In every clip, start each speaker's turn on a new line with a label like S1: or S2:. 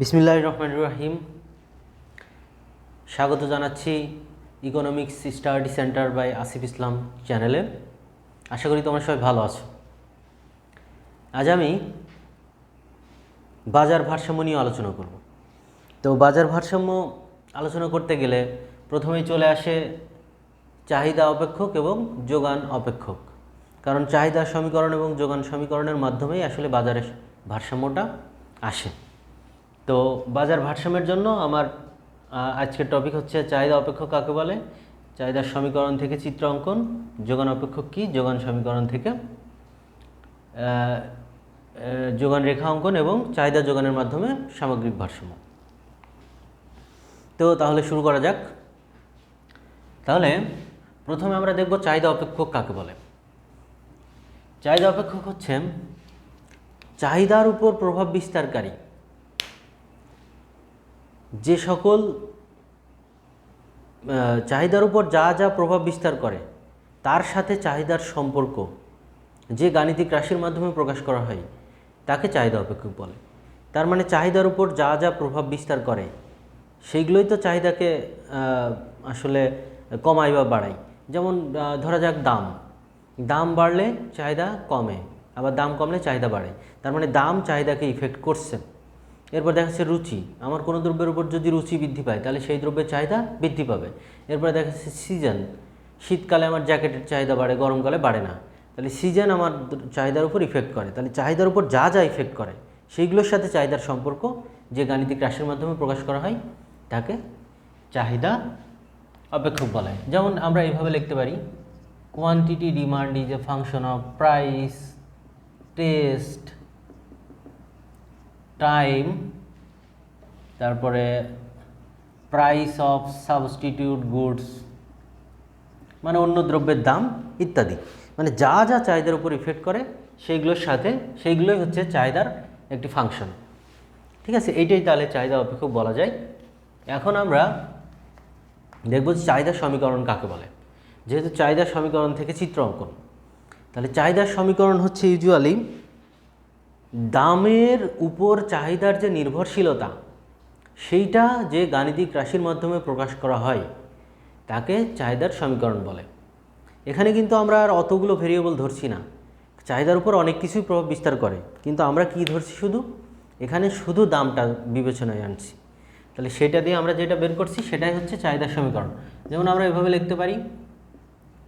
S1: বিসমিল্লাহ রহমান রাহিম। স্বাগত জানাচ্ছি economics study centre by Asif Islam চ্যানেলে। আশা করি তোমরা সবাই ভালো আছো। আজ আমি বাজার ভারসাম্য নিয়ে আলোচনা করব। তো বাজার ভারসাম্য আলোচনা করতে গেলে প্রথমেই চলে আসে চাহিদা অপেক্ষক এবং যোগান অপেক্ষক। কারণ চাহিদা সমীকরণ এবং যোগান সমীকরণের মাধ্যমেই আসলে বাজারের ভারসাম্যটা আসে। তো বাজার ভারসাম্যের জন্য আমার আজকের টপিক হচ্ছে চাহিদা অপেক্ষক কাকে বলে? চাহিদার সমীকরণ থেকে চিত্র অঙ্কন, যোগান অপেক্ষক কী? যোগান সমীকরণ থেকে যোগান রেখা অঙ্কন এবং চাহিদা যোগানের মাধ্যমে সামগ্রিক ভারসাম্য। তো তাহলে শুরু করা যাক। তাহলে প্রথমে আমরা দেখব চাহিদা অপেক্ষক কাকে বলে। চাহিদা অপেক্ষক হচ্ছে চাহিদার উপর প্রভাব বিস্তারকারী যে সকল চাহিদার উপর যা যা প্রভাব বিস্তার করে, তার সাথে চাহিদার সম্পর্ক, যে গাণিতিক রাশির মাধ্যমে প্রকাশ করা হয়, তাকে চাহিদা অপেক্ষক বলে। তার মানে চাহিদার উপর যা যা প্রভাব বিস্তার করে, সেইগুলোই তো চাহিদাকে আসলে কমাই বা বাড়ায়। যেমন ধরা যাক দাম। দাম বাড়লে চাহিদা কমে, আবার দাম কমলে চাহিদা বাড়ে। তার মানে দাম চাহিদাকে ইফেক্ট করছে। এরপর দেখা যাচ্ছে রুচি। আমার কোনো দ্রব্যের উপর যদি রুচি বৃদ্ধি পায়, তাহলে সেই দ্রব্যের চাহিদা বৃদ্ধি পাবে। এরপরে দেখা যাচ্ছে সিজন। শীতকালে আমার জ্যাকেটের চাহিদা বাড়ে, গরমকালে বাড়ে না। তাহলে সিজন আমার চাহিদার উপর ইফেক্ট করে। তাহলে চাহিদার উপর যা যা ইফেক্ট করে, সেইগুলোর সাথে চাহিদার সম্পর্ক যে গাণিতিক রাশির মাধ্যমে প্রকাশ করা হয়, তাকে চাহিদা অপেক্ষক বলা। হয় যেমন আমরা এইভাবে লিখতে পারি quantity demand is a function of price test time তারপরে প্রাইস অফ সাবস্টিটিউট গুডস মানে অন্য দ্রব্যের দাম ইত্যাদি। মানে যা যা চাহিদার উপর ইফেক্ট করে, সেইগুলোর সাথে, সেইগুলোই হচ্ছে চাহিদার একটি ফাংশন ঠিক আছে? এইটাই তাহলে চাহিদা অপেক্ষক বলা যায়। এখন আমরা দেখব যে চাহিদার সমীকরণ কাকে বলে। যেহেতু চাহিদার সমীকরণ থেকে চিত্র অঙ্কন, তাহলে চাহিদার সমীকরণ হচ্ছে ইউজুয়ালি দামের উপর চাহিদার যে নির্ভরশীলতা, সেইটা যে গাণিতিক রাশির মাধ্যমে প্রকাশ করা হয়, তাকে চাহিদার সমীকরণ বলে। এখানে কিন্তু আমরা আর অতগুলো ভেরিয়েবল ধরছি না। চাহিদার উপর অনেক কিছুই প্রভাব বিস্তার করে, কিন্তু আমরা কি ধরছি শুধু? এখানে শুধু দামটা বিবেচনায় আনছি। তাহলে সেটা দিয়ে আমরা যেটা বের করছি, সেটাই হচ্ছে চাহিদার সমীকরণ। যেমন আমরা এভাবে লিখতে পারি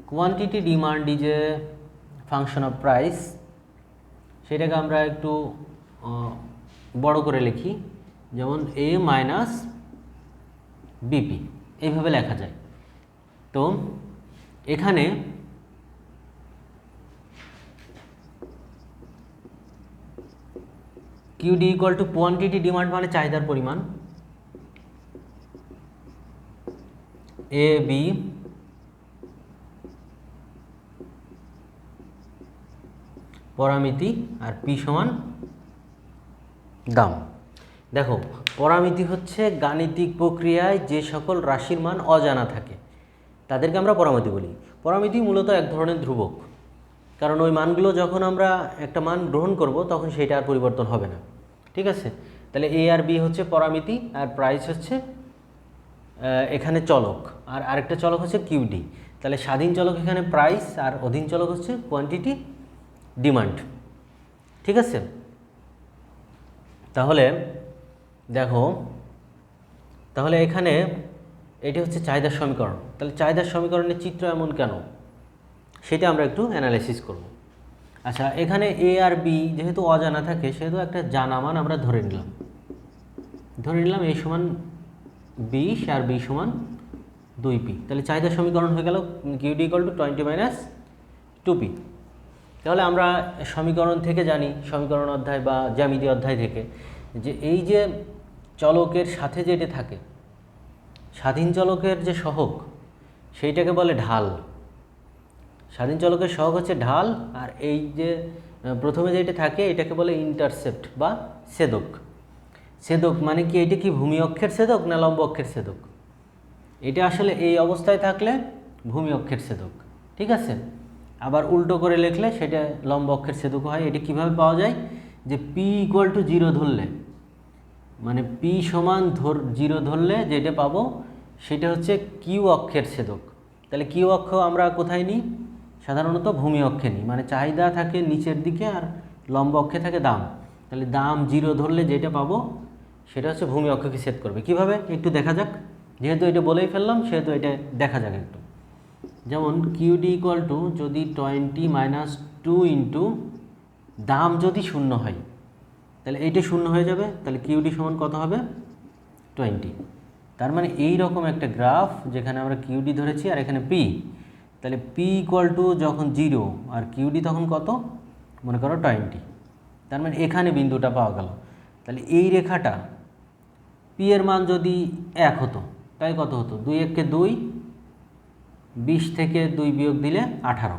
S1: quantity demand is a function of price সেটাকে আমরা একটু বড় করে লিখি। যেমন এ মাইনাস বিপি এইভাবে লেখা যায়। তো এখানে QD equal to quantity demand মানে চাহিদার পরিমাণ। এ বি পরামিতি আর পি সমান দাম দেখো, পরামিতি হচ্ছে গাণিতিক প্রক্রিয়ায় যে সকল রাশির মান অজানা থাকে। তাদেরকে আমরা পরামিতি বলি। পরামিতি মূলত এক ধরনের ধ্রুবক। কারণ ওই মানগুলো যখন আমরা একটা মান গ্রহণ করব, তখন সেটা আর পরিবর্তন হবে না। ঠিক আছে? তাহলে এ আর বি হচ্ছে পরামিতি, আর প্রাইস হচ্ছে এখানে চলক। আর আরেকটা চলক হচ্ছে কিউডি তাহলে স্বাধীন চলক এখানে প্রাইস আর অধীন চলক হচ্ছে কোয়ান্টিটি ডিমান্ড। ঠিক আছে? তাহলে দেখো, তাহলে এখানে এটি হচ্ছে চাহিদার সমীকরণ। তাহলে চাহিদার সমীকরণের চিত্র এমন কেন? সেটা আমরা একটু অ্যানালাইসিস করব। আচ্ছা এখানে এ আর বি যেহেতু অজানা থাকে, সেহেতু একটা জানা মান আমরা ধরে নিলাম। ধরে নিলাম এ সমান বিশ আর বি সমান দুই পি তাহলে চাহিদার সমীকরণ হয়ে গেল QD equal to twenty minus two P তাহলে আমরা সমীকরণ থেকে জানি, সমীকরণ অধ্যায় বা জ্যামিতি অধ্যায় থেকে, যে এই যে চলকের সাথে যেটা থাকে, স্বাধীন চলকের যে সহগ, সেইটাকে বলে ঢাল। স্বাধীন চলকের সহগ হচ্ছে ঢাল, আর এই যে প্রথমে যেটা থাকে, এটাকে বলে ইন্টারসেপ্ট বা সেদক। সেদক মানে কি? এটা কি ভূমি অক্ষের সেদক না লম্ব অক্ষের সেদক? এটা আসলে এই অবস্থায় থাকলে ভূমি অক্ষের সেদক, ঠিক আছে? আবার উল্টো করে লিখলে সেটা লম্ব অক্ষের ছেদক হয়। এটা কীভাবে পাওয়া যায়? যে পি ইকুয়াল টু জিরো ধরলে মানে পি সমান ধর জিরো ধরলে যেটা পাবো সেটা হচ্ছে কিউ অক্ষের ছেদক তাহলে কিউ অক্ষ আমরা কোথায় নিই? সাধারণত ভূমি অক্ষে নিই। মানে চাহিদা থাকে নিচের দিকে আর লম্ব অক্ষে থাকে দাম। তাহলে দাম জিরো ধরলে যেটা পাবো সেটা হচ্ছে ভূমি অক্ষকে সেট করবে। কীভাবে? একটু দেখা যাক। যেহেতু এটা বলেই ফেললাম, সেহেতু এটা দেখা যাক একটু। যেমন কিউডি ইকুয়াল টু যদি টোয়েন্টি মাইনাস টু ইন্টু দাম যদি শূন্য হয়, তাহলে এইটা শূন্য হয়ে যাবে, তাহলে কিউডি সমান কত হবে? টোয়েন্টি তার মানে এই রকম একটা গ্রাফ যেখানে আমরা কিউডি ধরেছি আর এখানে পি তাহলে পি ইকুয়াল টু যখন জিরো আর কিউডি তখন কত? মনে করো টোয়েন্টি তার মানে এখানে বিন্দুটা পাওয়া গেল। তাহলে এই রেখাটা পি এর মান যদি এক হতো তাই কত হতো? দুই এককে দুই বিশ থেকে দুই বিয়োগ দিলে আঠারো।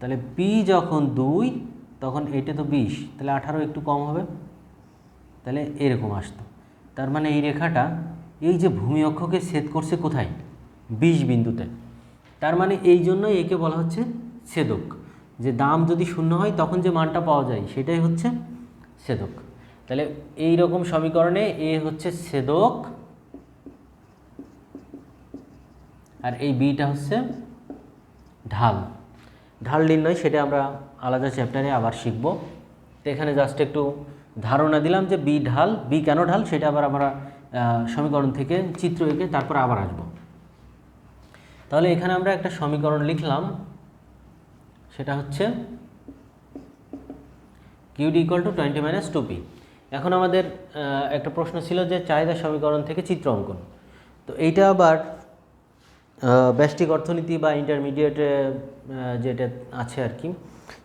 S1: তাহলে পি যখন দুই, তখন এটা তো বিশ, তাহলে আঠারো একটু কম হবে। তাহলে এরকম আসতো। তার মানে এই রেখাটা এই যে ভূমি অক্ষকে ছেদ করছে কোথায়? বিশ বিন্দুতে। তার মানে এই জন্যই একে বলা হচ্ছে ছেদক। যে দাম যদি শূন্য হয়, তখন যে মানটা পাওয়া যায়, সেটাই হচ্ছে ছেদক। তাহলে এই রকম সমীকরণে এ হচ্ছে ছেদক আর এই বিটা হচ্ছে ঢাল। ঢাল নির্ণয় সেটা আমরা আলাদা চ্যাপ্টারে আবার শিখব। তো এখানে জাস্ট একটু ধারণা দিলাম যে বি ঢাল, বি কেন ঢাল, সেটা আবার আমরা সমীকরণ থেকে চিত্র এঁকে তারপর আবার আসব। তাহলে এখানে আমরা একটা সমীকরণ লিখলাম, সেটা হচ্ছে QD equal to twenty minus two P এখন আমাদের একটা প্রশ্ন ছিল যে চাহিদা সমীকরণ থেকে চিত্র অঙ্কন। তো এইটা আবার ব্যষ্টিক অর্থনীতি বা ইন্টারমিডিয়েট যেটা আছে আর কি,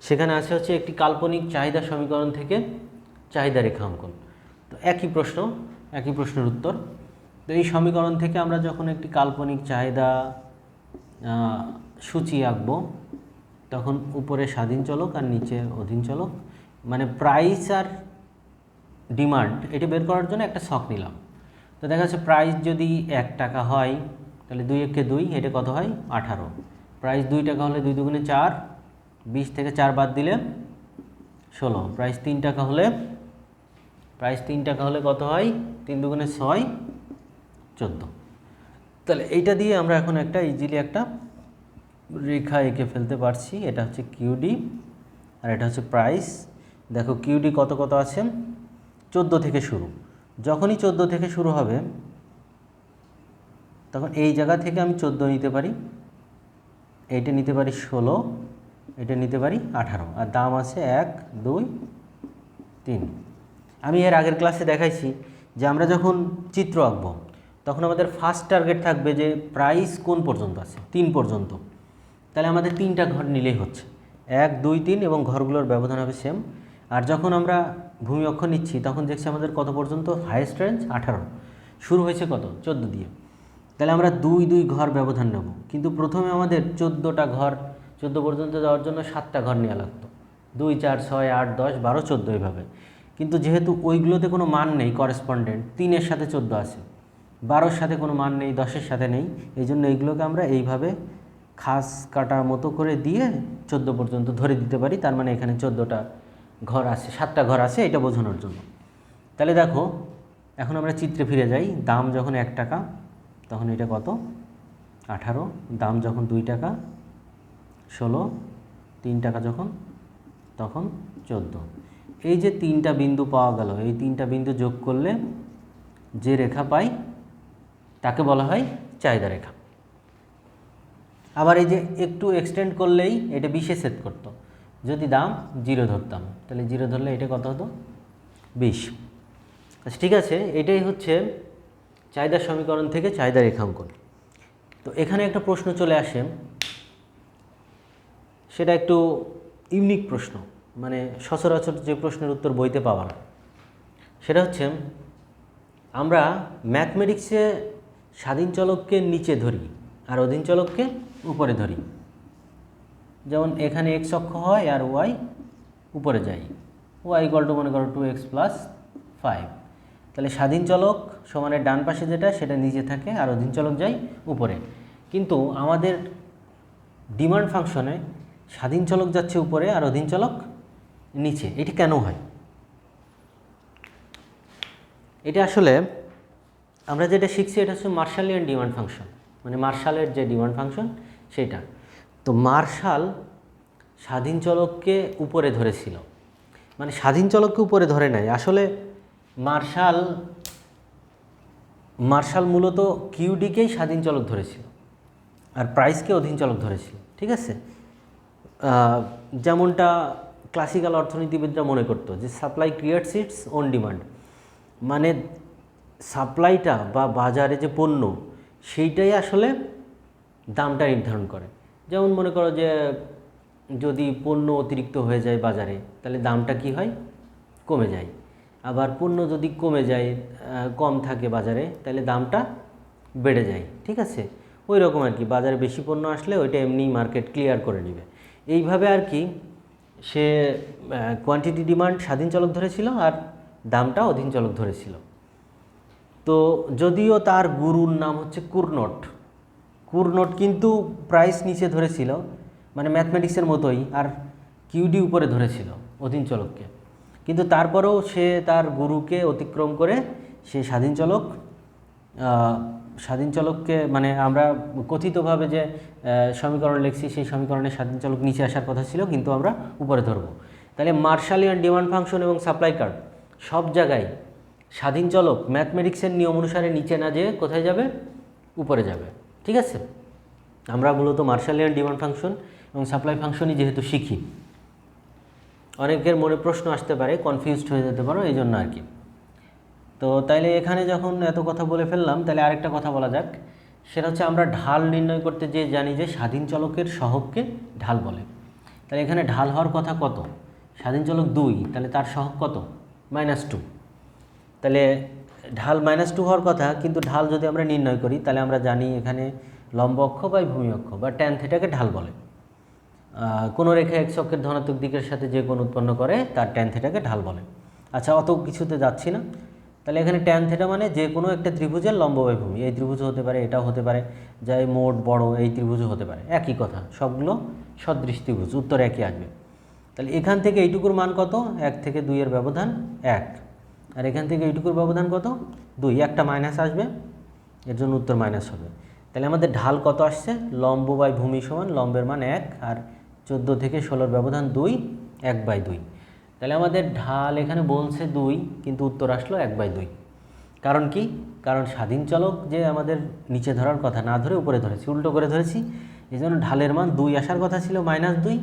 S1: সেখানে আছে হচ্ছে একটি কাল্পনিক চাহিদা সমীকরণ থেকে চাহিদা রেখা অঙ্কন। তো একই প্রশ্ন, একই প্রশ্নের উত্তর। তো এই সমীকরণ থেকে আমরা যখন একটি কাল্পনিক চাহিদা সূচি আঁকবো, তখন উপরে স্বাধীন চলক আর নিচে অধীন চলক মানে প্রাইস আর ডিমান্ড এটা বের করার জন্য একটা শখ নিলাম। তো দেখা যাচ্ছে প্রাইস যদি এক টাকা হয় তাহলে দুই একে দুই, এটা কত হয়? আঠারো। প্রাইস দুই টাকা হলে দুই দুগুণে চার, বিশ থেকে চার বাদ দিলে ষোলো। প্রাইস তিন টাকা হলে প্রাইস তিন টাকা হলে কত হয়? তিন দুগুণে ছয়, চোদ্দ। তাহলে এইটা দিয়ে আমরা এখন একটা ইজিলি একটা রেখা এঁকে ফেলতে পারছি। এটা হচ্ছে কিউডি আর এটা হচ্ছে প্রাইস দেখো কিউডি কত কত আছে? চোদ্দ থেকে শুরু। যখনই চোদ্দ থেকে শুরু হবে তখন এই জায়গা থেকে আমি চোদ্দ নিতে পারি। এইটা নিতে পারি ষোলো, এটা নিতে পারি আঠারো। আর দাম আছে এক, দুই, তিন। আমি এর আগের ক্লাসে দেখাইছি যে আমরা যখন চিত্র আঁকবো, তখন আমাদের ফার্স্ট টার্গেট থাকবে যে প্রাইস কোন পর্যন্ত আছে, তিন পর্যন্ত। তাহলে আমাদের তিনটা ঘর নিলেই হচ্ছে। এক, দুই, তিন এবং ঘরগুলোর ব্যবধান হবে সেম আর যখন আমরা ভূমি অক্ষ নিচ্ছি, তখন দেখছি আমাদের কত পর্যন্ত? হাইয়েস্ট রেঞ্জ আঠারো। শুরু হয়েছে কত? চোদ্দ দিয়ে। তাহলে আমরা দুই দুই ঘর ব্যবধান নেব। কিন্তু প্রথমে আমাদের চোদ্দোটা ঘর, চোদ্দ পর্যন্ত যাওয়ার জন্য সাতটা ঘর নেওয়া লাগতো। দুই, চার, ছয়, আট, দশ, বারো, চোদ্দ এইভাবে কিন্তু যেহেতু ওইগুলোতে কোনো মান নেই করেসপন্ডেন্ট তিনের সাথে চোদ্দ আছে। বারোর সাথে কোনো মান নেই, দশের সাথে নেই। এই জন্য এইগুলোকে আমরা এইভাবে খাস কাটার মতো করে দিয়ে চোদ্দ পর্যন্ত ধরে দিতে পারি। তার মানে এখানে চোদ্দোটা ঘর আছে, সাতটা ঘর আছে এটা বোঝানোর জন্য। তাহলে দেখো, এখন আমরা চিত্রে ফিরে যাই। দাম যখন এক টাকা তখন এটা কত? আঠারো। দাম যখন দুই টাকা, ষোলো। তিন টাকা যখন, তখন চোদ্দ। এই যে তিনটা বিন্দু পাওয়া গেল, এই তিনটা বিন্দু যোগ করলে যে রেখা পাই, তাকে বলা হয় চাহিদা রেখা। আবার এই যে একটু এক্সটেন্ড করলেই এটা বিশে সেট করতো। যদি দাম জিরো ধরতাম, তাহলে জিরো ধরলে এটা কত হতো? বিশ। আচ্ছা ঠিক আছে, এটাই হচ্ছে চাহিদা সমীকরণ থেকে চাহিদা রেখাঙ্কন। তো এখানে একটা প্রশ্ন চলে আসে। সেটা একটু ইউনিক প্রশ্ন মানে সচরাচর যে প্রশ্নের উত্তর বইতে পাওয়া না। সেটা হচ্ছে, আমরা ম্যাথমেটিক্সে স্বাধীন চলককে নিচে ধরি আর অধীন চলককে উপরে ধরি। যেমন এখানে এক্স অক্ষ হয় আর ওয়াই উপরে যায়। ওয়াই ইকুয়াল টু মনে করো টু এক্স প্লাস ফাইভ তাহলে স্বাধীন চলক সমানের ডান পাশে যেটা, সেটা নিচে থাকে আর অধীন চলক যায় উপরে। কিন্তু আমাদের ডিমান্ড ফাংশনে স্বাধীন চলক যাচ্ছে উপরে আর অধীন চলক নিচে। এটি কেন হয়? এটা আসলে আমরা যেটা শিখছি, এটা হচ্ছে মার্শালিয়ান ডিমান্ড ফাংশন। মানে মার্শালের যে ডিমান্ড ফাংশন, সেটা। তো মার্শাল স্বাধীন চলককে উপরে ধরেছিল। মানে স্বাধীন চলককে উপরে ধরে নাই। আসলে মার্শাল মার্শাল মূলত কিউডিকেই স্বাধীন চলক ধরেছিল আর প্রাইসকে অধীন চলক ধরেছিল, ঠিক আছে? যেমনটা ক্লাসিক্যাল অর্থনীতিবিদরা মনে করতো যে supply creates its own demand মানে সাপ্লাইটা বা বাজারে যে পণ্য, সেইটাই আসলে দামটা নির্ধারণ করে। যেমন মনে করো যে যদি পণ্য অতিরিক্ত হয়ে যায় বাজারে, তাহলে দামটা কি হয়? কমে যায়। আবার পণ্য যদি কমে যায় কম থাকে বাজারে, তাহলে দামটা বেড়ে যায়, ঠিক আছে? ওই রকম আর কি, বাজারে বেশি পণ্য আসলে ওইটা এমনি মার্কেট ক্লিয়ার করে নেবে। এইভাবে আর কি সে কোয়ান্টিটি ডিমান্ড স্বাধীন চলক ধরেছিল আর দামটা অধীন চলক ধরেছিল। তো যদিও তার গুরুর নাম হচ্ছে কুরনট কুরনট কিন্তু প্রাইস নিচে ধরেছিল মানে ম্যাথমেটিক্সের মতোই, আর কিউডি উপরে ধরেছিল, অধীন চলককে। কিন্তু তারপরেও সে তার গুরুকে অতিক্রম করে সে স্বাধীন চলক স্বাধীন চলককে মানে আমরা কথিতভাবে যে সমীকরণ লিখছি সেই সমীকরণে স্বাধীন চলক নিচে আসার কথা ছিল, কিন্তু আমরা উপরে ধরবো। তাহলে মার্শালিয়ান ডিমান্ড ফাংশন এবং সাপ্লাই কার্ড সব জায়গায় স্বাধীন চলক ম্যাথমেটিক্সের নিয়ম অনুসারে নিচে না যেয়ে কোথায় যাবে? উপরে যাবে। ঠিক আছে? আমরা মূলত মার্শালিয়ান ডিমান্ড ফাংশন এবং সাপ্লাই ফাংশনই যেহেতু শিখি। অনেকের মনে প্রশ্ন আসতে পারে কনফিউজড হয়ে যেতে পারো এই জন্য আর কি। তো তাইলে এখানে যখন এত কথা বলে ফেললাম তাহলে আরেকটা কথা বলা যাক। সেটা হচ্ছে আমরা ঢাল নির্ণয় করতে যে জানি যে স্বাধীন চলকের সহগকে ঢাল বলে। তাহলে এখানে ঢাল হওয়ার কথা কত? স্বাধীন চলক দুই তাহলে তার সহগ কত? মাইনাস টু তাহলে ঢাল মাইনাস টু হওয়ার কথা, কিন্তু ঢাল যদি আমরা নির্ণয় করি তাহলে আমরা জানি এখানে লম্ব অক্ষ বা ভূমি অক্ষ বা ট্যান থেটাকে ঢাল বলে। কোনো রেখা এক অক্ষের ধনাত্মক দিকের সাথে যে কোণ উৎপন্ন করে, তার ট্যান থেটাকে ঢাল বলে। আচ্ছা অত কিছুতে যাচ্ছি না। তাহলে এখানে ট্যান থেটা মানে যে কোনো একটা ত্রিভুজের লম্ব ভূমি এই ত্রিভুজ হতে পারে, এটাও হতে পারে, যাই মোট, বড়, এই ত্রিভুজও হতে পারে। একই কথা, সবগুলো সদৃশ ত্রিভুজ, উত্তর একই আসবে। তাহলে এখান থেকে এইটুকুর মান কত? এক থেকে দুইয়ের ব্যবধান এক। আর এখান থেকে এইটুকুর ব্যবধান কত? দুই। একটা মাইনাস আসবে, এর জন্য উত্তর মাইনাস হবে। তাহলে আমাদের ঢাল কত আসছে? লম্ব বাই ভূমি সমান, লম্বের মান এক। আর চোদ্দ থেকে ষোলোর ব্যবধান দুই, এক বাই দুই। তাহলে আমাদের ঢাল এখানে বলছে দুই, কিন্তু উত্তর আসলো এক বাই দুই। কারণ কি? কারণ স্বাধীন চলক যে আমাদের নিচে ধরার কথা, না ধরে উপরে ধরেছি, উল্টো করে ধরেছি, এই জন্য ঢালের মান দুই আসার কথা ছিল মাইনাস দুই।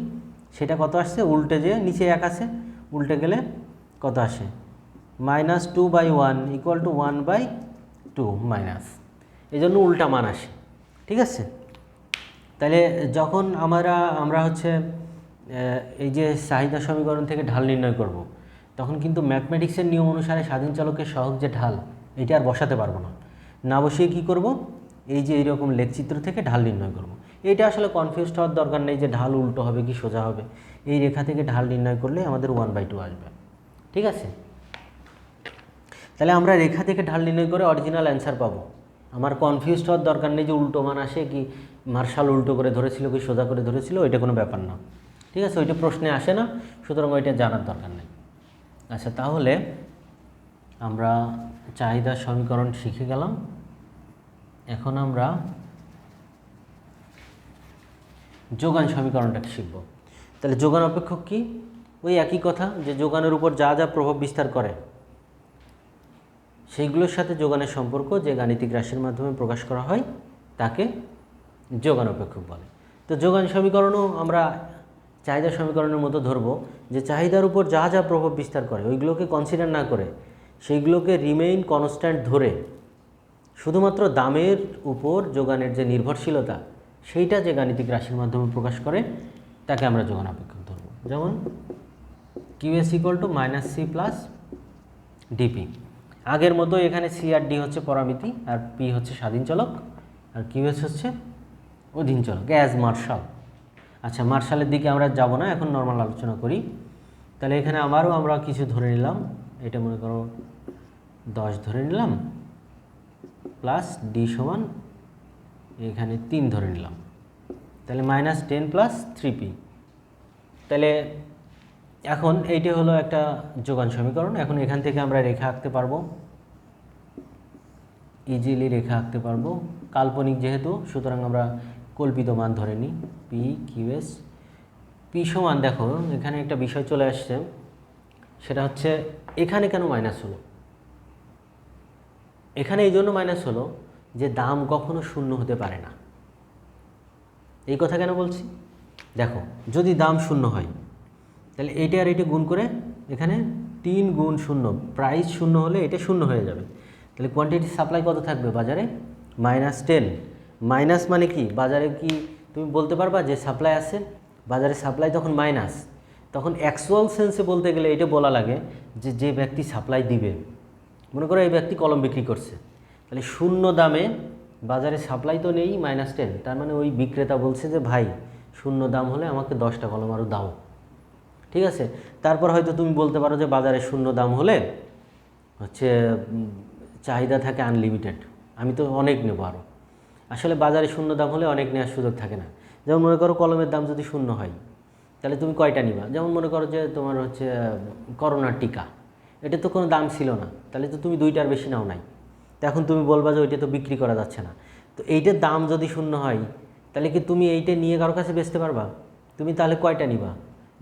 S1: সেটা কত আসছে? উল্টে যে নিচে এক আসে, উল্টে গেলে কত আসে? Minus two by one equal to one by two minus. এই জন্য উল্টা মান আসে। ঠিক আছে? তাহলে যখন আমরা আমরা হচ্ছে এই যে চাহিদা সমীকরণ থেকে ঢাল নির্ণয় করব। তখন কিন্তু ম্যাথমেটিক্সের নিয়ম অনুসারে স্বাধীন চলকের সহজ যে ঢাল, এটা আর বসাতে পারব না। না বসিয়ে কী করব? এই যে এইরকম লেখচিত্র থেকে ঢাল নির্ণয় করব। এইটা আসলে কনফিউজ হওয়ার দরকার নেই যে ঢাল উল্টো হবে কি সোজা হবে। এই রেখা থেকে ঢাল নির্ণয় করলে আমাদের ওয়ান বাই টু আসবে। ঠিক আছে? তাহলে আমরা রেখা থেকে ঢাল নির্ণয় করে অরিজিনাল অ্যান্সার পাবো। আমার কনফিউজ হওয়ার দরকার নেই যে উল্টো মান আসে কি। মার্শাল উল্টো করে ধরেছিল কি, সোজা করে ধরেছিল, ওইটা কোনো ব্যাপার না। ঠিক আছে? ওইটা প্রশ্নে আসে না, সুতরাং ওইটা জানার দরকার নেই। আচ্ছা তাহলে আমরা চাহিদা সমীকরণ শিখে গেলাম। এখন আমরা যোগান সমীকরণটাকে শিখব। তাহলে যোগান অপেক্ষক কি? ওই একই কথা, যে যোগানের উপর যা যা প্রভাব বিস্তার করে, সেইগুলোর সাথে যোগানের সম্পর্ক যে গাণিতিক রাশির মাধ্যমে প্রকাশ করা হয়, তাকে যোগান অপেক্ষক বলে। তো যোগান সমীকরণও আমরা চাহিদা সমীকরণের মতো ধরবো, যে চাহিদার উপর যা যা প্রভাব বিস্তার করে, ওইগুলোকে কনসিডার না করে, সেইগুলোকে রিমেইন কনস্ট্যান্ট ধরে শুধুমাত্র দামের উপর যোগানের যে নির্ভরশীলতা, সেইটা যে গাণিতিক রাশির মাধ্যমে প্রকাশ করে, তাকে আমরা যোগান অপেক্ষক ধরবো। যেমন QS equal to minus C plus DP আগের মতো এখানে সি আর ডি হচ্ছে পরামিতি, আর পি হচ্ছে স্বাধীন চলক, আর কিউএস হচ্ছে অধীন চলক অ্যাজ মার্শাল। আচ্ছা মার্শালের দিকে আমরা যাব না, এখন নর্মাল আলোচনা করি। তাহলে এখানে আবারও আমরা কিছু ধরে নিলাম। এটা মনে করো দশ ধরে নিলাম প্লাস ডি সমান এখানে তিন ধরে নিলাম। তাহলে minus ten plus three P তাহলে এখন এইটা হলো একটা যোগান সমীকরণ। এখন এখান থেকে আমরা রেখা আঁকতে পারব। ইজিলি রেখা আঁকতে পারব। কাল্পনিক যেহেতু, সুতরাং আমরা কল্পিত মান ধরে নিই পি কিউএস পি সমান দেখো, এখানে একটা বিষয় চলে আসছে, সেটা হচ্ছে এখানে কেন মাইনাস হলো? এখানে এই জন্য মাইনাস হলো যে দাম কখনো শূন্য হতে পারে না। এই কথা কেন বলছি? দেখো, যদি দাম শূন্য হয়, তাহলে এইটা আর এটা গুণ করে এখানে তিন গুণ শূন্য প্রাইস শূন্য হলে এটা শূন্য হয়ে যাবে। তাহলে কোয়ান্টিটি সাপ্লাই কত থাকবে বাজারে? মাইনাস টেন মাইনাস মানে কি? বাজারে কি তুমি বলতে পারবা যে সাপ্লাই আছে? বাজারে সাপ্লাই তখন মাইনাস তখন অ্যাকচুয়াল সেন্সে বলতে গেলে এটা বলা লাগে যে যে ব্যক্তি সাপ্লাই দিবে। মনে করো এই ব্যক্তি কলম বিক্রি করছে। তাহলে শূন্য দামে বাজারে সাপ্লাই তো নেই মাইনাস টেন তার মানে ওই বিক্রেতা বলছে যে, ভাই, শূন্য দাম হলে আমাকে দশটা কলম আরও দাও। ঠিক আছে? তারপর হয়তো তুমি বলতে পারো যে, বাজারে শূন্য দাম হলে হচ্ছে চাহিদা থাকে আনলিমিটেড আমি তো অনেক নেব আরও আসলে বাজারে শূন্য দাম হলে অনেক নেওয়ার সুযোগ থাকে না। যেমন মনে করো কলমের দাম যদি শূন্য হয়, তাহলে তুমি কয়টা নিবা? যেমন মনে করো যে তোমার হচ্ছে করোনার টিকা। এটা তো কোনো দাম ছিল না, তাহলে তো তুমি দুইটার বেশি নাও নাই। তো এখন তুমি বলবা যে ওইটা তো বিক্রি করা যাচ্ছে না। তো এইটার দাম যদি শূন্য হয়, তাহলে কি তুমি এইটা নিয়ে কারও কাছে বেচতে পারবা? তুমি তাহলে কয়টা নিবা?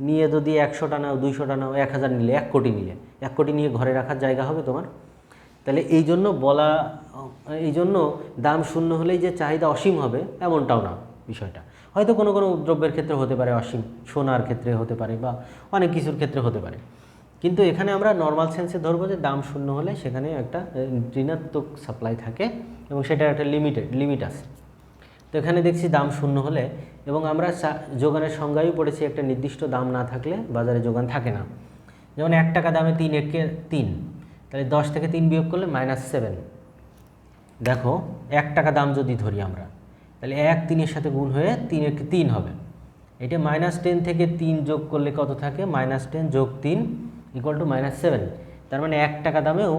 S1: নিয়ে যদি একশোটা নাও, দুইশোটা নাও, এক হাজার নিলে, এক কোটি নিলে। এক কোটি নিয়ে ঘরে রাখার জায়গা হবে তোমার? তাহলে এই জন্য বলা, এই জন্য দাম শূন্য হলেই যে চাহিদা অসীম হবে এমনটাও না বিষয়টা। হয়তো কোনো কোনো দ্রব্যের ক্ষেত্রে হতে পারে অসীম, সোনার ক্ষেত্রে হতে পারে বা অনেক কিছুর ক্ষেত্রে হতে পারে। কিন্তু এখানে আমরা নর্মাল সেন্সে ধরবো যে দাম শূন্য হলে সেখানে একটা ঋণাত্মক সাপ্লাই থাকে এবং সেটার একটা লিমিটেড লিমিট আছে। তো এখানে দেখছি দাম শূন্য হলে এবং আমরা যোগানের সংজ্ঞায়ও পড়েছি একটা নির্দিষ্ট দাম না থাকলে বাজারে যোগান থাকে না। যেমন এক টাকা দামে তিন, একে তিন। তাহলে দশ থেকে তিন বিয়োগ করলে মাইনাস সেভেন দেখো, এক টাকা দাম যদি ধরি আমরা, তাহলে এক তিনের সাথে গুণ হয়ে তিন একে তিন হবে। এটা মাইনাস টেন থেকে তিন যোগ করলে কত থাকে? মাইনাস টেন যোগ তিন ইকুয়াল টু মাইনাস সেভেন তার মানে এক টাকা দামেও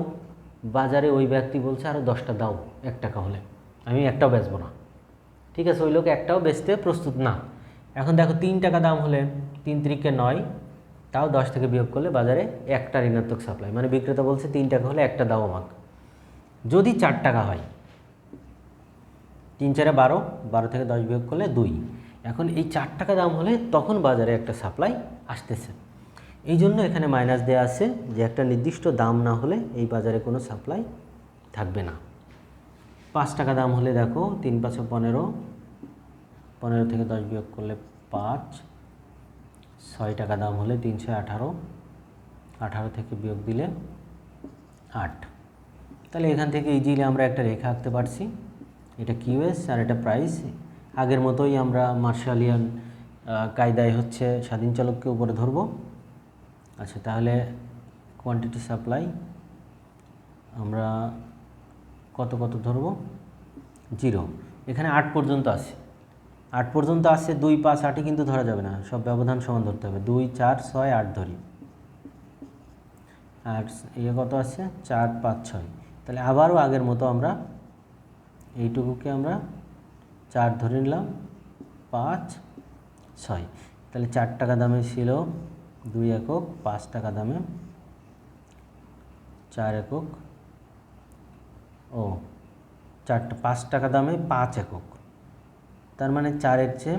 S1: বাজারে ওই ব্যক্তি বলছে আরও দশটা দাও, এক টাকা হলে। আমি একটাও বেচবো না। ঠিক আছে, ওই লোক একটাও বেচতে প্রস্তুত না। এখন দেখো, তিন টাকা দাম হলে তিন তিরিকে নয় তাও দশ থেকে বিয়োগ করলে বাজারে একটা ঋণাত্মক সাপ্লাই মানে বিক্রেতা বলছে তিন টাকা হলে একটা দাও আমাক। যদি চার টাকা হয়, তিন চারে বারো বারো থেকে দশ বিয়োগ করলে দুই। এখন এই চার টাকা দাম হলে তখন বাজারে একটা সাপ্লাই আসতেছে। এই জন্য এখানে মাইনাস দেওয়া আছে যে একটা নির্দিষ্ট দাম না হলে এই বাজারে কোনো সাপ্লাই থাকবে না। পাঁচ টাকা দাম হলে দেখো, তিন পাঁচশো পনেরো পনেরো থেকে দশ বিয়োগ করলে পাঁচ। ছয় টাকা দাম হলে তিনশো আঠারো। আঠারো থেকে বিয়োগ দিলে আট। তাহলে এখান থেকে ইজিলি আমরা একটা রেখা আঁকতে পারছি। এটা কিউএস আর এটা প্রাইস। আগের মতোই আমরা মার্শালিয়ান কায়দায় হচ্ছে স্বাধীন চালককে উপরে ধরবো। আচ্ছা তাহলে কোয়ান্টিটি সাপ্লাই আমরা কত কত ধরবো? জিরো। এখানে আট পর্যন্ত আছে। আট পর্যন্ত আছে দুই, পাঁচ, আটই কিন্তু ধরা যাবে না। সব ব্যবধান সমান ধরতে হবে। দুই, চার, ছয়, আট ধরি। আর ইয়ে কত আছে চার, পাঁচ, ছয়। তাহলে আবারও আগের মতো আমরা এইটুকুকে আমরা চার ধরে নিলাম, পাঁচ, ছয়। তাহলে চার টাকা দামে ছিল দুই একক, পাঁচ টাকা দামে চার একক, ও, চারটা, পাঁচ টাকা দামে পাঁচ একক। তার মানে চারের চেয়ে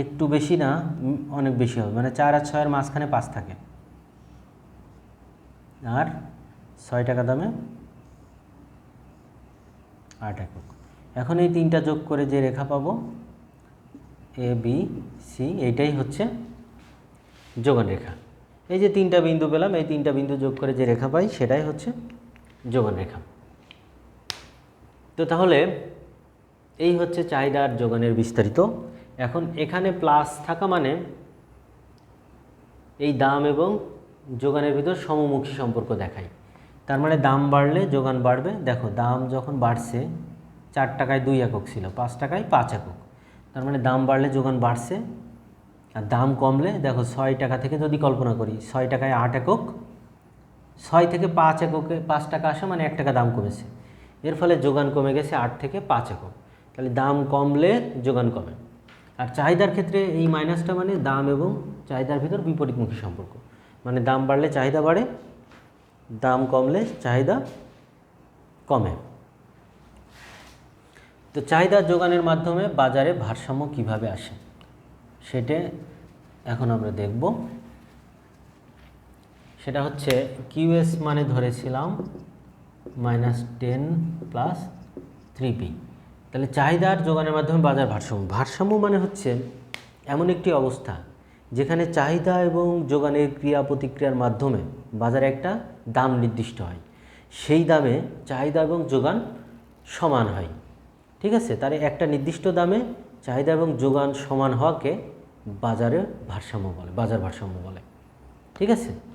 S1: একটু বেশি না অনেক বেশি হবে। মানে চার আর ছয়ের মাঝখানে পাঁচ থাকে। আর ছয় টাকা দামে আট একক। এখন এই তিনটা যোগ করে যে রেখা পাবো, এ, বি, সি, এইটাই হচ্ছে যোগান রেখা। এই যে তিনটা বিন্দু পেলাম, এই তিনটা বিন্দু যোগ করে যে রেখা পাই, সেটাই হচ্ছে যোগান রেখা। তো তাহলে এই হচ্ছে চাহিদা আর যোগানের বিস্তারিত। এখন এখানে প্লাস থাকা মানে এই দাম এবং যোগানের ভিতর সমমুখী সম্পর্ক দেখায় তার মানে দাম বাড়লে যোগান বাড়বে। দেখো, দাম যখন বাড়ছে, চার টাকায় দুই একক ছিল, পাঁচ টাকায় পাঁচ একক। তার মানে দাম বাড়লে যোগান বাড়ছে। আর দাম কমলে, দেখো, ছয় টাকা থেকে যদি কল্পনা করি, ছয় টাকায় আট একক, ছয় থেকে পাঁচ এককে, পাঁচ টাকা আসে মানে এক টাকা দাম কমেছে। এর ফলে যোগান কমে গেছে আট থেকে পাঁচ একক। তাহলে দাম কমলে যোগান কমে। আর চাহিদার ক্ষেত্রে এই মাইনাসটা মানে দাম এবং চাহিদার ভিতর বিপরীতমুখী সম্পর্ক। মানে দাম বাড়লে চাহিদা বাড়ে, দাম কমলে চাহিদা কমে। তো চাহিদা যোগানের মাধ্যমে বাজারে ভারসাম্য কীভাবে আসে, সেটা এখন আমরা দেখব। সেটা হচ্ছে কিউএস মানে ধরেছিলাম minus ten plus three P তাহলে চাহিদার যোগানের মাধ্যমে বাজার ভারসাম্য। ভারসাম্য মানে হচ্ছে এমন একটি অবস্থা যেখানে চাহিদা এবং যোগানের ক্রিয়া প্রতিক্রিয়ার মাধ্যমে বাজারে একটা দাম নির্দিষ্ট হয়। সেই দামে চাহিদা এবং যোগান সমান হয়। ঠিক আছে? তার একটা নির্দিষ্ট দামে চাহিদা এবং যোগান সমান হওয়াকে বাজারে ভারসাম্য বলে, বাজার ভারসাম্য বলে। ঠিক আছে?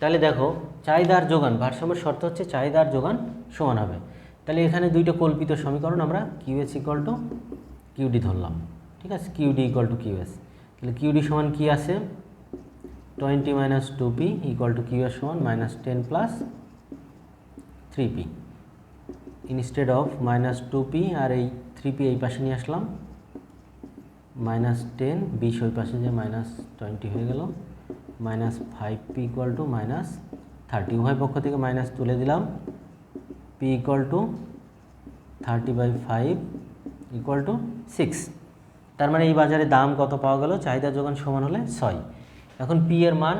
S1: তাহলে দেখো, চাহিদার যোগান, ভারসাম্যের শর্ত হচ্ছে চাহিদার যোগান সমান হবে। তাহলে এখানে দুইটা কল্পিত সমীকরণ আমরা কিউএস ইকুয়াল টু কিউডি ধরলাম। ঠিক আছে? কিউডি ইকুয়াল টু কিউএস তাহলে কিউডি সমান কি আছে? Twenty minus two P to QS সমান minus ten plus three P instead of minus two P আর এই থ্রি পি এই পাশে নিয়ে আসলাম মাইনাস টেন বিশ ওই পাশে যে মাইনাস টোয়েন্টি হয়ে গেল। Minus five P equal to minus thirty উভয় পক্ষ থেকে মাইনাস তুলে দিলাম। P equal to thirty by five equal to six তার মানে এই বাজারে দাম কত পাওয়া গেল? চাহিদা যোগান সমান হলে ছয়। এখন পি এর মান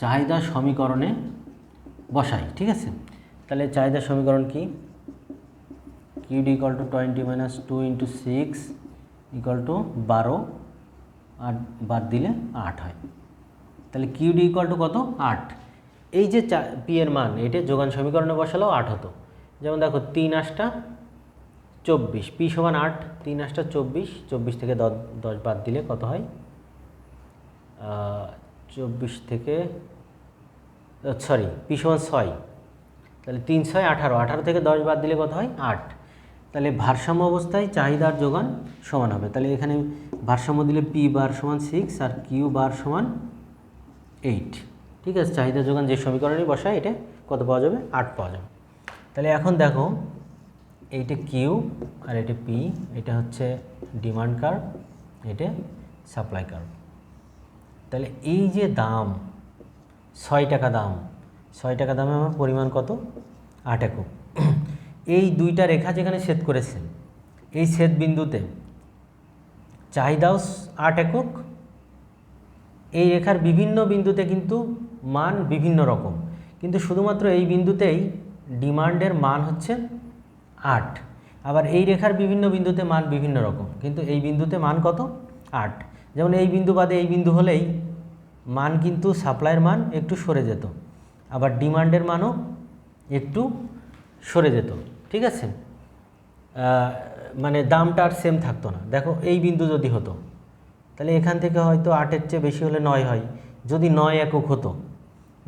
S1: চাহিদা সমীকরণে বসাই, ঠিক আছে? তাহলে চাহিদা সমীকরণ কি? QD equal to twenty minus two into six equal to বারো আর বাদ দিলে আট হয়। তাহলে কিউডি ইকাল টু কত? আট। এই যে চা পি এর মান, এটা যোগান সমীকরণে বসালেও আট হতো। যেমন দেখো, তিন আটটা চব্বিশ পি সমান আট, তিন আটটা চব্বিশ চব্বিশ থেকে দশ দশ বাদ দিলে কত হয়? চব্বিশ থেকে সরি পি সমান ছয়। তাহলে তিন ছয় আঠারো আঠারো থেকে দশ বাদ দিলে কত হয়? আট। তাহলে ভারসাম্য অবস্থায় চাহিদার যোগান সমান হবে। তাহলে এখানে ভারসাম্য দিলে পি বার সমান সিক্স আর কিউ বার সমান এইট ঠিক আছে? চাহিদা যোগান যে সমীকরণে বসায়, এটা কত পাওয়া যাবে? আট পাওয়া যাবে। তাহলে এখন দেখো, এইটা কিউ আর এটা পি এটা হচ্ছে ডিমান্ড কার্ভ এটা সাপ্লাই কার্ভ তাহলে এই যে দাম, ছয় টাকা দাম, ছয় টাকা দামে আমার পরিমাণ কত? আট একক। এই দুইটা রেখা যেখানে ছেদ করেছে এই ছেদ বিন্দুতে, চাহিদাও আট একক, এই রেখার বিভিন্ন বিন্দুতে কিন্তু মান বিভিন্ন রকম, কিন্তু শুধুমাত্র এই বিন্দুতেই ডিমান্ডের মান হচ্ছে আট, আবার এই রেখার বিভিন্ন বিন্দুতে মান বিভিন্ন রকম, কিন্তু এই বিন্দুতে মান কত? আট, যেমন এই বিন্দু বাদে এই বিন্দু হলেই মান কিন্তু সাপ্লাইয়ের মান একটু সরে যেত, আবার ডিমান্ডের মানও একটু সরে যেত। ঠিক আছে? মানে দামটা আর সেম থাকতো না। দেখো, এই বিন্দু যদি হতো, তাহলে এখান থেকে হয়তো আটের চেয়ে বেশি হলে নয় হয়। যদি নয় একক হতো,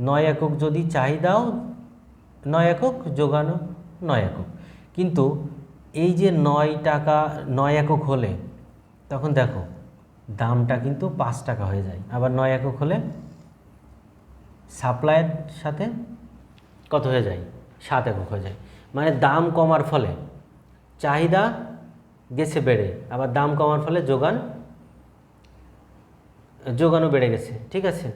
S1: নয় একক যদি চাহিদাও নয় একক, যোগানো নয় একক। কিন্তু এই যে নয় টাকা, নয় একক হলে, তখন দেখো, দামটা কিন্তু পাঁচ টাকা হয়ে যায়। আবার নয় একক হলে সাপ্লাইয়ের সাথে কত হয়ে যায়? সাত একক হয়ে যায়। মানে দাম কমার ফলে চাহিদা গেছে বেড়ে, আবার দাম কমার ফলে যোগান, যোগানও বেড়ে গেছে, ঠিক আছে?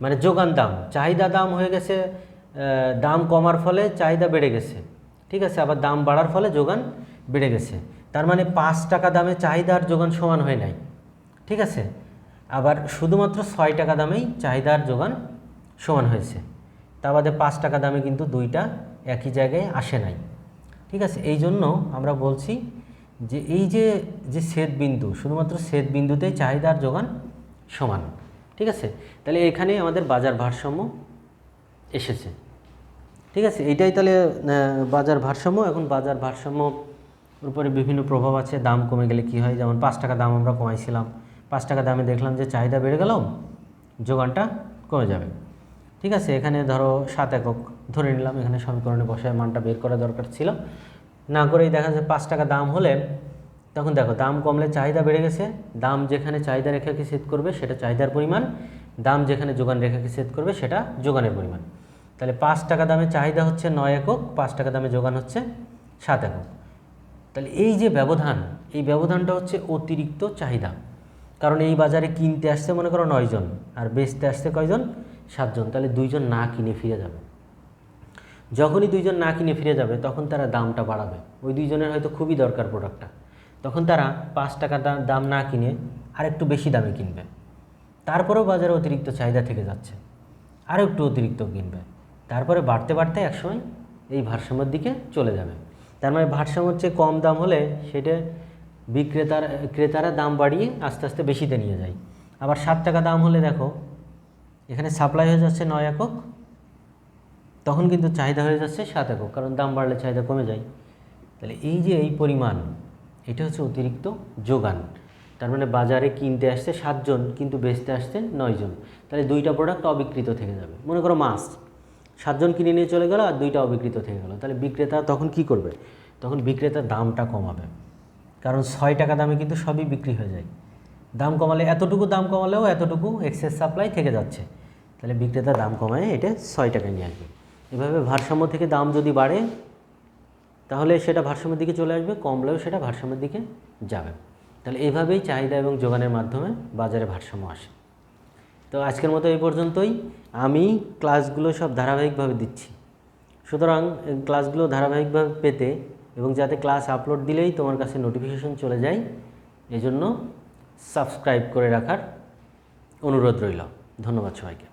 S1: মানে যোগান দাম, চাহিদা দাম হয়ে গেছে দাম কমার ফলে চাহিদা বেড়ে গেছে, ঠিক আছে? আবার দাম বাড়ার ফলে যোগান বেড়ে গেছে। তার মানে পাঁচ টাকা দামে চাহিদা আর যোগান সমান হয় নাই, ঠিক আছে? আবার শুধুমাত্র ছয় টাকা দামেই চাহিদার যোগান সমান হয়েছে। তা বাদে পাঁচ টাকা দামে কিন্তু দুইটা একই জায়গায় আসে নাই। ঠিক আছে? এই জন্য আমরা বলছি যে এই যে যে সেদ বিন্দু, শুধুমাত্র সেদ বিন্দুতেই চাহিদার যোগান সমান। ঠিক আছে? তাহলে এখানে আমাদের বাজার ভারসাম্য এসেছে। ঠিক আছে? এইটাই তাহলে বাজার ভারসাম্য। এখন বাজার ভারসাম্য উপরে বিভিন্ন প্রভাব আছে। দাম কমে গেলে কি হয়? যেমন পাঁচ টাকা দাম আমরা কমাইছিলাম। পাঁচ টাকা দামে দেখলাম যে চাহিদা বেড়ে গেল, যোগানটা কমে যাবে। ঠিক আছে, এখানে ধরো সাত একক ধরে নিলাম, এখানে সমীকরণে বসায় মানটা বের করা দরকার ছিল। না করেই দেখা যায় পাঁচ টাকা দাম হলে, তখন দেখো দাম কমলে চাহিদা বেড়ে গেছে, দাম যেখানে চাহিদা রেখাকে সেট করবে সেটা চাহিদার পরিমাণ, দাম যেখানে যোগান রেখাকে সেট করবে সেটা যোগানের পরিমাণ। তাহলে পাঁচ টাকা দামে চাহিদা হচ্ছে নয় একক, পাঁচ টাকা দামে যোগান হচ্ছে সাত একক। তাহলে এই যে ব্যবধান, এই ব্যবধানটা হচ্ছে অতিরিক্ত চাহিদা। কারণ এই বাজারে কিনতে আসছে মনে করো নয়জন, আর বেচতে আসছে কয়জন? সাতজন, তাহলে দুইজন না কিনে ফিরে যাবে। যখনই দুইজন না কিনে ফিরে যাবে, তখন তারা দামটা বাড়াবে। ওই দুইজনের হয়তো খুবই দরকার প্রোডাক্টটা তখন তারা পাঁচ টাকা দাম না কিনে আর একটু বেশি দামে কিনবে। তারপরেও বাজারে অতিরিক্ত চাহিদা থেকে যাচ্ছে। আরও একটু অতিরিক্ত কিনবে। তারপরে বাড়তে বাড়তে একসময় এই ভারসাম্যের দিকে চলে যাবে। তার মানে ভারসাম্যের চেয়ে কম দাম হলে সেটা বিক্রেতার, ক্রেতারা দাম বাড়িয়ে আস্তে আস্তে বেশিতে নিয়ে যায়। আবার সাত টাকা দাম হলে দেখো এখানে সাপ্লাই হয়ে যাচ্ছে নয় একক, তখন কিন্তু চাহিদা হয়ে যাচ্ছে সাত একক, কারণ দাম বাড়লে চাহিদা কমে যায়। তাহলে এই যে এই পরিমাণ, এটা হচ্ছে অতিরিক্ত যোগান। তার মানে বাজারে কিনতে আসছে সাতজন, কিন্তু বেচতে আসছে নয়জন। তাহলে দুইটা প্রোডাক্ট অবিকৃত থেকে যাবে। মনে করো মাছ, সাতজন কিনে নিয়ে চলে গেল আর দুইটা অবিকৃত থেকে গেল। তাহলে বিক্রেতা তখন কি করবে? তখন বিক্রেতা দামটা কমাবে। কারণ ছয় টাকা দামে কিন্তু সবই বিক্রি হয়ে যায়। দাম কমালে, এতটুকু দাম কমালেও এতটুকু এক্সেস সাপ্লাই থেকে যাচ্ছে। তাহলে বিক্রেতা দাম কমায়, এটা ছয় টাকায় নিয়ে আসবে। এভাবে ভারসাম্য থেকে দাম যদি বাড়ে, তাহলে সেটা ভারসাম্যের দিকে চলে আসবে, কমলেও সেটা ভারসাম্যের দিকে যাবে। তাহলে এইভাবেই চাহিদা এবং যোগানের মাধ্যমে বাজারে ভারসাম্য আসে। তো আজকের মতো এই পর্যন্তই। আমি ক্লাসগুলো সব ধারাবাহিকভাবে দিচ্ছি। সুতরাং ক্লাসগুলো ধারাবাহিকভাবে পেতে এবং যাতে ক্লাস আপলোড দিলেই তোমার কাছে নোটিফিকেশন চলে যায়, এজন্য সাবস্ক্রাইব করে রাখার অনুরোধ রইল। ধন্যবাদ সবাইকে।